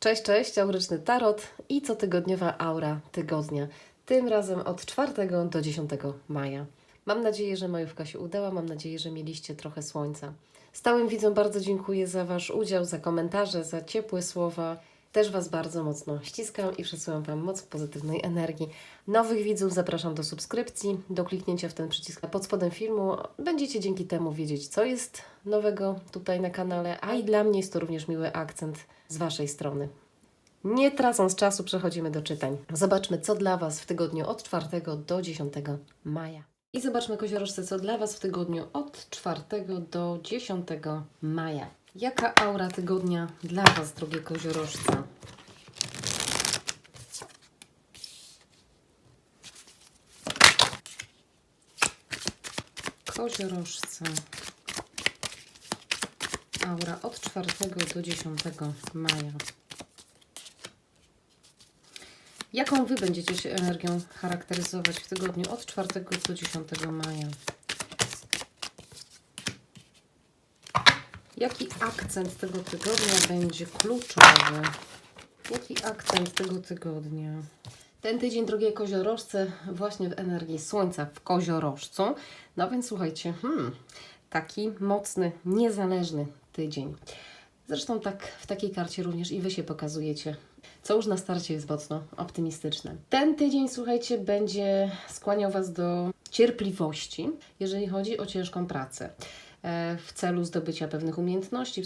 Cześć, cześć, auryczny tarot i cotygodniowa aura tygodnia. Tym razem od 4 do 10 maja. Mam nadzieję, że majówka się udała, mam nadzieję, że mieliście trochę słońca. Stałym widzom bardzo dziękuję za Wasz udział, za komentarze, za ciepłe słowa. Też Was bardzo mocno ściskam i przesyłam Wam moc pozytywnej energii. Nowych widzów zapraszam do subskrypcji, do kliknięcia w ten przycisk pod spodem filmu. Będziecie dzięki temu wiedzieć, co jest nowego tutaj na kanale, a i dla mnie jest to również miły akcent z Waszej strony. Nie tracąc czasu, przechodzimy do czytań. Zobaczmy, co dla Was w tygodniu od 4 do 10 maja. I zobaczmy, koziorożce, co dla Was w tygodniu od 4 do 10 maja. Jaka aura tygodnia dla Was, drogie koziorożce? Koziorożce. Aura od 4 do 10 maja. Jaką Wy będziecie się energią charakteryzować w tygodniu od 4 do 10 maja? Jaki akcent tego tygodnia będzie kluczowy? Jaki akcent tego tygodnia? Ten tydzień, drogie koziorożce, właśnie w energii Słońca w koziorożcu. No więc słuchajcie, hmm, taki mocny, niezależny tydzień. Zresztą tak w takiej karcie również i Wy się pokazujecie, co już na starcie jest mocno optymistyczne. Ten tydzień, słuchajcie, będzie skłaniał Was do cierpliwości, jeżeli chodzi o ciężką pracę. E, W celu zdobycia pewnych umiejętności,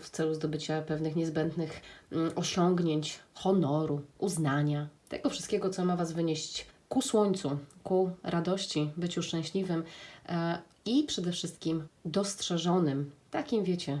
w celu, zdobycia pewnych niezbędnych mm, osiągnięć, honoru, uznania, tego wszystkiego, co ma Was wynieść ku słońcu, ku radości, byciu szczęśliwym e, i przede wszystkim dostrzeżonym, takim wiecie,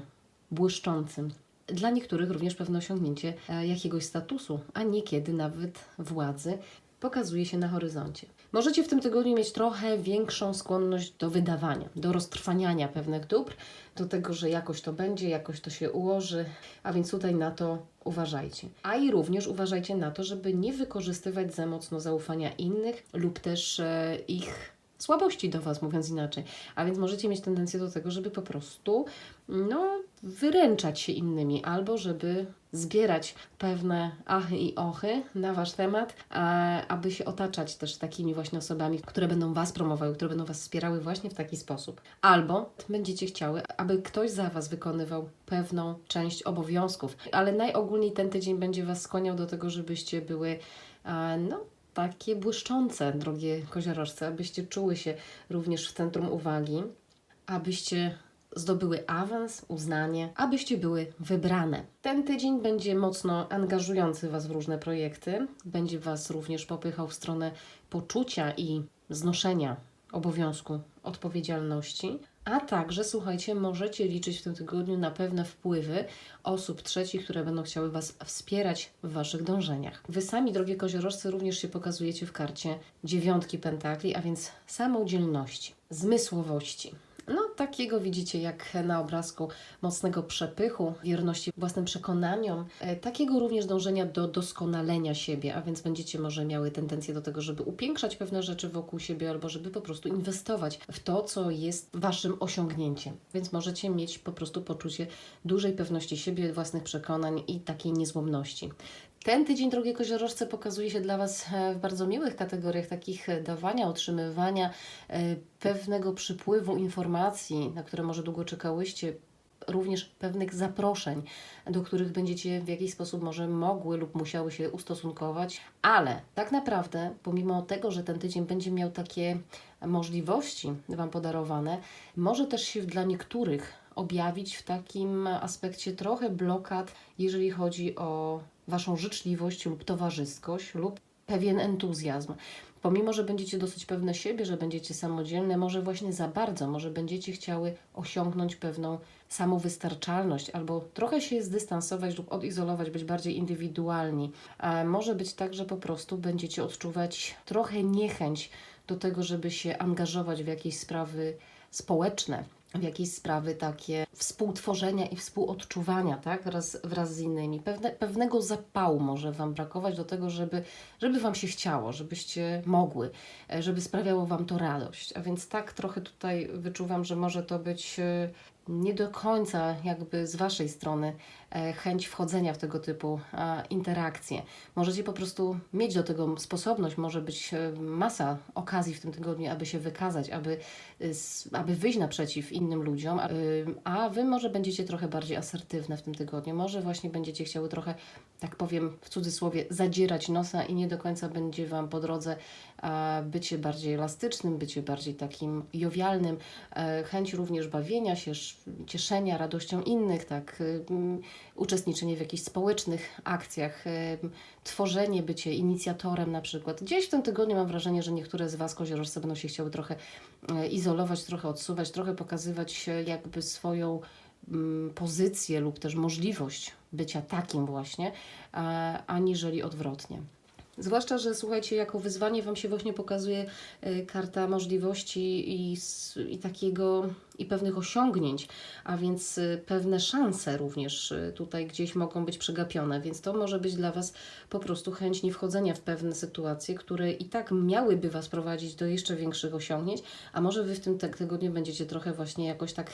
błyszczącym. Dla niektórych również pewne osiągnięcie e, jakiegoś statusu, a niekiedy nawet władzy pokazuje się na horyzoncie. Możecie w tym tygodniu mieć trochę większą skłonność do wydawania, do roztrwaniania pewnych dóbr, do tego, że jakoś to będzie, jakoś to się ułoży, a więc tutaj na to uważajcie. A i również uważajcie na to, żeby nie wykorzystywać za mocno zaufania innych lub też e, ich słabości do Was, mówiąc inaczej. A więc możecie mieć tendencję do tego, żeby po prostu no, wyręczać się innymi, albo żeby zbierać pewne achy i ochy na Wasz temat, a, aby się otaczać też takimi właśnie osobami, które będą Was promowały, które będą Was wspierały właśnie w taki sposób. Albo będziecie chciały, aby ktoś za Was wykonywał pewną część obowiązków, ale najogólniej ten tydzień będzie Was skłaniał do tego, żebyście były, e, no, takie błyszczące, drogie koziorożce, abyście czuły się również w centrum uwagi, abyście zdobyły awans, uznanie, abyście były wybrane. Ten tydzień będzie mocno angażujący Was w różne projekty, będzie Was również popychał w stronę poczucia i znoszenia obowiązku odpowiedzialności. A także, słuchajcie, możecie liczyć w tym tygodniu na pewne wpływy osób trzecich, które będą chciały Was wspierać w Waszych dążeniach. Wy sami, drogie koziorożce, również się pokazujecie w karcie dziewiątki pentakli, a więc samodzielności, zmysłowości. No, takiego widzicie jak na obrazku mocnego przepychu, wierności własnym przekonaniom, e, takiego również dążenia do doskonalenia siebie, a więc będziecie może miały tendencję do tego, żeby upiększać pewne rzeczy wokół siebie albo żeby po prostu inwestować w to, co jest Waszym osiągnięciem. Więc możecie mieć po prostu poczucie dużej pewności siebie, własnych przekonań i takiej niezłomności. Ten tydzień, drogie koziorożce, pokazuje się dla Was e, w bardzo miłych kategoriach takich e, dawania, otrzymywania e, pewnego przypływu informacji, na które może długo czekałyście, również pewnych zaproszeń, do których będziecie w jakiś sposób może mogły lub musiały się ustosunkować, ale tak naprawdę, pomimo tego, że ten tydzień będzie miał takie możliwości Wam podarowane, może też się dla niektórych objawić w takim aspekcie trochę blokad, jeżeli chodzi o Waszą życzliwość lub towarzyskość lub pewien entuzjazm. Pomimo, że będziecie dosyć pewne siebie, że będziecie samodzielne, może właśnie za bardzo, może będziecie chciały osiągnąć pewną samowystarczalność albo trochę się zdystansować lub odizolować, być bardziej indywidualni. A może być tak, że po prostu będziecie odczuwać trochę niechęć do tego, żeby się angażować w jakieś sprawy społeczne, w jakieś sprawy takie współtworzenia i współodczuwania, tak, wraz, wraz z innymi. Pewne, pewnego zapału może Wam brakować do tego, żeby, żeby Wam się chciało, żebyście mogły, e, żeby sprawiało Wam to radość. A więc tak trochę tutaj wyczuwam, że może to być e, nie do końca jakby z Waszej strony e, chęć wchodzenia w tego typu e, interakcje. Możecie po prostu mieć do tego sposobność, może być e, masa okazji w tym tygodniu, aby się wykazać, aby, s- aby wyjść naprzeciw innym ludziom, a, Wy może będziecie trochę bardziej asertywne w tym tygodniu, może właśnie będziecie chciały trochę, tak powiem w cudzysłowie, zadzierać nosa i nie do końca będzie Wam po drodze bycie bardziej elastycznym, bycie bardziej takim jowialnym, e, chęć również bawienia się, sz- cieszenia radością innych, tak, y, uczestniczenie w jakichś społecznych akcjach, y, tworzenie, bycie inicjatorem na przykład. Gdzieś w tym tygodniu mam wrażenie, że niektóre z Was koziorożce będą się chciały trochę e, izolować, trochę odsuwać, trochę pokazywać e, jakby swoją mm, pozycję lub też możliwość bycia takim właśnie, aniżeli odwrotnie. Zwłaszcza, że słuchajcie, jako wyzwanie Wam się właśnie pokazuje y, karta możliwości i, i takiego i pewnych osiągnięć, a więc y, pewne szanse również y, tutaj gdzieś mogą być przegapione, więc to może być dla Was po prostu chęć nie wchodzenia w pewne sytuacje, które i tak miałyby Was prowadzić do jeszcze większych osiągnięć, a może Wy w tym tygodniu będziecie trochę właśnie jakoś tak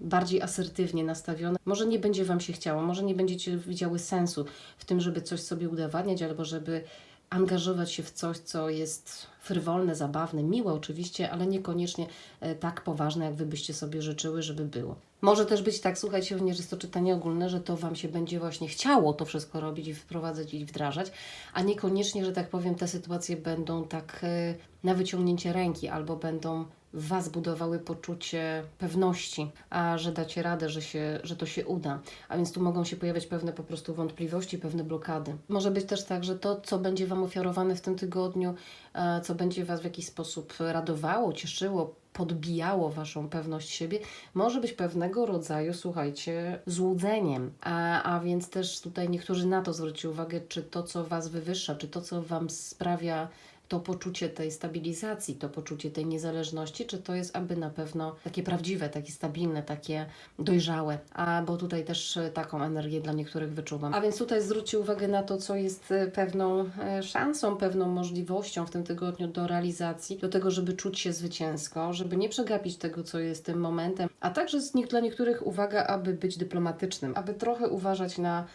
bardziej asertywnie nastawione. Może nie będzie Wam się chciało, może nie będziecie widziały sensu w tym, żeby coś sobie udowadniać albo żeby angażować się w coś, co jest frywolne, zabawne, miłe oczywiście, ale niekoniecznie e, tak poważne, jak Wy byście sobie życzyły, żeby było. Może też być tak, słuchajcie, również jest to czytanie ogólne, że to Wam się będzie właśnie chciało to wszystko robić i wprowadzać i wdrażać, a niekoniecznie, że tak powiem, te sytuacje będą tak e, na wyciągnięcie ręki albo będą w Was budowały poczucie pewności, a że dacie radę, że, się, że to się uda. A więc tu mogą się pojawiać pewne po prostu wątpliwości, pewne blokady. Może być też tak, że to, co będzie Wam ofiarowane w tym tygodniu, e, co będzie Was w jakiś sposób radowało, cieszyło, podbijało Waszą pewność siebie, może być pewnego rodzaju, słuchajcie, złudzeniem. A, a więc też tutaj niektórzy na to zwrócili uwagę, czy to, co Was wywyższa, czy to, co Wam sprawia to poczucie tej stabilizacji, to poczucie tej niezależności, czy to jest aby na pewno takie prawdziwe, takie stabilne, takie dojrzałe, a bo tutaj też e, taką energię dla niektórych wyczuwam. A więc tutaj zwróćcie uwagę na to, co jest e, pewną e, szansą, pewną możliwością w tym tygodniu do realizacji, do tego, żeby czuć się zwycięsko, żeby nie przegapić tego, co jest tym momentem, a także dla niektórych uwaga, aby być dyplomatycznym, aby trochę uważać na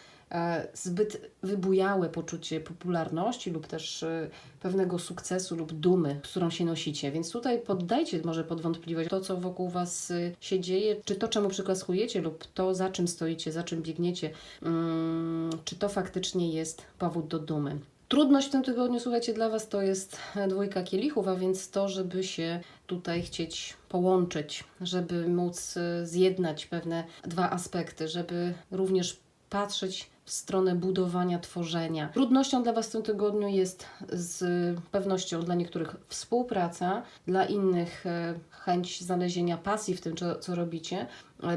zbyt wybujałe poczucie popularności lub też e, pewnego sukcesu lub dumy, z którą się nosicie. Więc tutaj poddajcie może pod wątpliwość to, co wokół Was y, się dzieje, czy to, czemu przyklaskujecie lub to, za czym stoicie, za czym biegniecie, mm, czy to faktycznie jest powód do dumy. Trudność w tym tygodniu, słuchajcie, dla Was to jest dwójka kielichów, a więc to, żeby się tutaj chcieć połączyć, żeby móc zjednać pewne dwa aspekty, żeby również patrzeć w stronę budowania, tworzenia. Trudnością dla Was w tym tygodniu jest z pewnością dla niektórych współpraca, dla innych e, chęć znalezienia pasji w tym, co, robicie,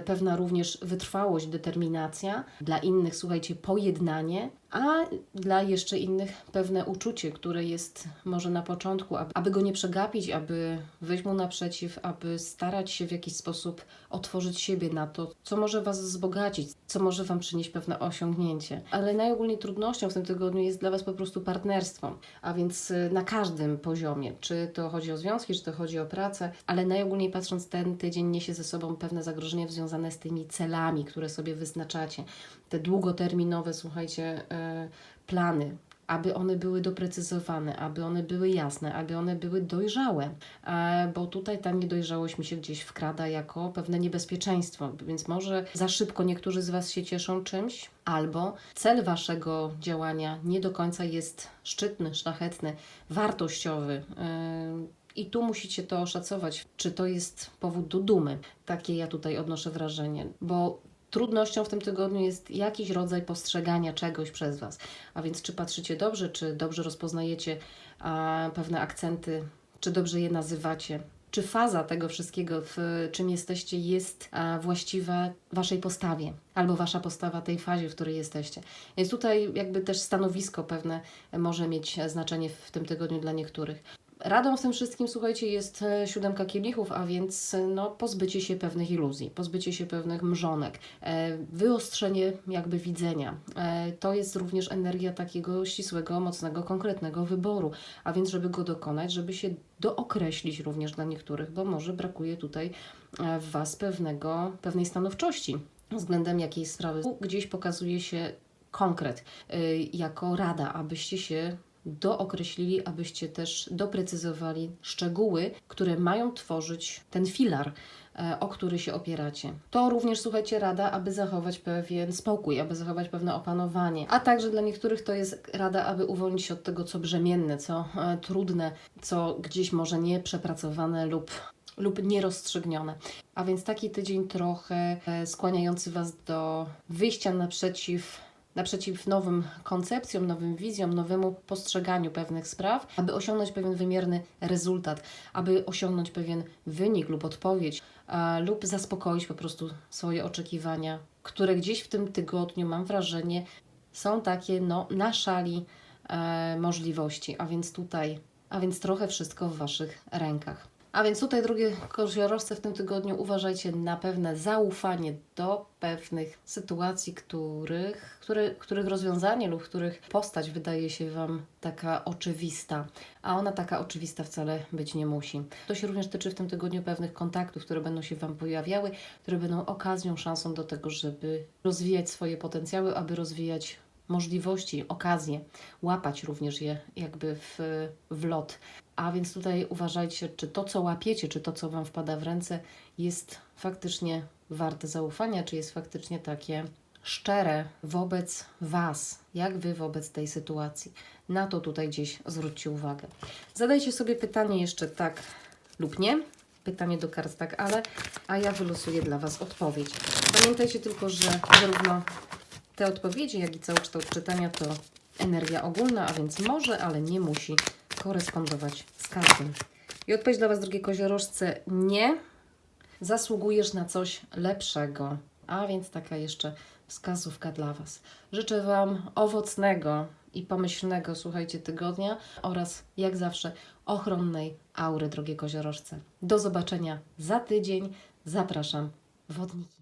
pewna również wytrwałość, determinacja, dla innych, słuchajcie, pojednanie, a dla jeszcze innych pewne uczucie, które jest może na początku, aby, aby go nie przegapić, aby wyjść mu naprzeciw, aby starać się w jakiś sposób otworzyć siebie na to, co może Was wzbogacić, co może Wam przynieść pewne osiągnięcie. Ale najogólniej trudnością w tym tygodniu jest dla Was po prostu partnerstwo, a więc y, na każdym poziomie, czy to chodzi o związki, czy to chodzi o pracę, ale najogólniej patrząc, ten tydzień niesie ze sobą pewne zagrożenia związane z tymi celami, które sobie wyznaczacie. Te długoterminowe, słuchajcie, y, plany, aby one były doprecyzowane, aby one były jasne, aby one były dojrzałe, e, bo tutaj ta niedojrzałość mi się gdzieś wkrada jako pewne niebezpieczeństwo, więc może za szybko niektórzy z Was się cieszą czymś, albo cel Waszego działania nie do końca jest szczytny, szlachetny, wartościowy. e, I tu musicie to oszacować, czy to jest powód do dumy. Takie ja tutaj odnoszę wrażenie, bo Trudnością w tym tygodniu jest jakiś rodzaj postrzegania czegoś przez Was. A więc czy patrzycie dobrze, czy dobrze rozpoznajecie a, pewne akcenty, czy dobrze je nazywacie, czy faza tego wszystkiego, w czym jesteście, jest właściwa Waszej postawie, albo Wasza postawa tej fazie, w której jesteście. Więc tutaj jakby też stanowisko pewne może mieć znaczenie w tym tygodniu dla niektórych. Radą w tym wszystkim, słuchajcie, jest e, siódemka kielichów, a więc e, no, pozbycie się pewnych iluzji, pozbycie się pewnych mrzonek, e, wyostrzenie jakby widzenia. To jest również energia takiego ścisłego, mocnego, konkretnego wyboru, a więc żeby go dokonać, żeby się dookreślić również dla niektórych, bo może brakuje tutaj w Was pewnego, pewnej stanowczości względem jakiejś sprawy. Gdzieś pokazuje się konkret jako rada, abyście się dookreślili, abyście też doprecyzowali szczegóły, które mają tworzyć ten filar, e, o który się opieracie. To również, słuchajcie, rada, aby zachować pewien spokój, aby zachować pewne opanowanie, a także dla niektórych to jest rada, aby uwolnić się od tego, co brzemienne, co e, trudne, co gdzieś może nieprzepracowane lub lub nierozstrzygnione. A więc taki tydzień trochę e, skłaniający Was do wyjścia naprzeciw, naprzeciw nowym koncepcjom, nowym wizjom, nowemu postrzeganiu pewnych spraw, aby osiągnąć pewien wymierny rezultat, aby osiągnąć pewien wynik lub odpowiedź, e, lub zaspokoić po prostu swoje oczekiwania, które gdzieś w tym tygodniu, mam wrażenie, są takie no, na szali e, możliwości, a więc tutaj, a więc trochę wszystko w Waszych rękach. A więc tutaj, drogie koziorożce, w tym tygodniu uważajcie na pewne zaufanie do pewnych sytuacji, których, które, których rozwiązanie lub których postać wydaje się Wam taka oczywista, a ona taka oczywista wcale być nie musi. To się również tyczy w tym tygodniu pewnych kontaktów, które będą się Wam pojawiały, które będą okazją, szansą do tego, żeby rozwijać swoje potencjały, aby rozwijać możliwości, okazje, łapać również je jakby w, w lot. A więc tutaj uważajcie, czy to, co łapiecie, czy to, co Wam wpada w ręce, jest faktycznie warte zaufania, czy jest faktycznie takie szczere wobec Was, jak Wy wobec tej sytuacji. Na to tutaj gdzieś zwróćcie uwagę. Zadajcie sobie pytanie jeszcze tak lub nie. Pytanie do kart tak, ale, a ja wylosuję dla Was odpowiedź. Pamiętajcie tylko, że zarówno te odpowiedzi, jak i cały kształt czytania to energia ogólna, a więc może, ale nie musi korespondować z każdym. I odpowiedź dla Was, drogie koziorożce, nie. Zasługujesz na coś lepszego. A więc taka jeszcze wskazówka dla Was. Życzę Wam owocnego i pomyślnego, słuchajcie, tygodnia oraz jak zawsze ochronnej aury, drogie koziorożce. Do zobaczenia za tydzień. Zapraszam, wodniki.